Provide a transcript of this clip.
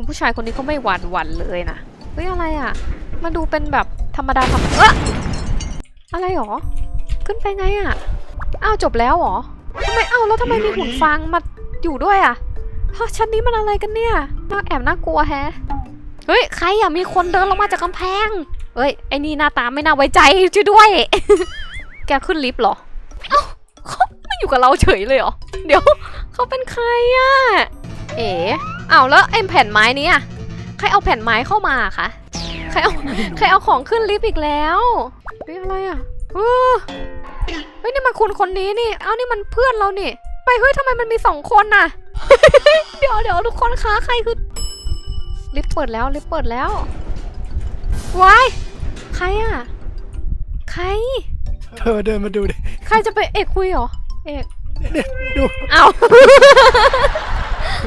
คุณผู้ชายคนนี้เขาไม่หวาดหวั่นเลยนะ เฮ้ยอะไรอะ มาดูเป็นแบบธรรมดาธรรมเอะอะไรหรอ ขึ้นไปไงอะ อ้าวจบแล้วหรอทำไมอ้าวแล้วทำไมมีหุ่นฟางมาอยู่ด้วยอะฮะชั้นนี้มันอะไรกันเนี่ย น่าแอบน่ากลัวแฮะ เฮ้ยใครอะมีคนเดินลงมาจากกำแพง เฮ้ยไอ้นี่หน้าตาไม่น่าไว้ใจช่วยด้วย แกขึ้นลิฟต์เหรอ เอ้าเขาไม่อยู่กับเราเฉยเลยเหรอ เดี๋ยวเขาเป็นใครอะ เอ๋ อ้าวแล้วไอ้แผ่นไม้นี้อะใครเอาแผ่นไม้เข้ามาอะคะใครเอาใครเอาของขึ้นลิฟต์อีกแล้วเฮ้ยอะไรอะเออเฮ้ยนี่มันคุณคนนี้นี่ เอ้านี่มันเพื่อนเรานี่ ไปเฮ้ยทำไมมันมีสองคนน่ะ เดี๋ยวเดี๋ยวทุกคนคะใครคือลิฟต์เปิดแล้วลิฟต์เปิดแล้วว้ายใครอะใคร เธอเดินมาดูดิ ใครจะไปเอกคุยเหรอ เอกเนี่ยดู เอา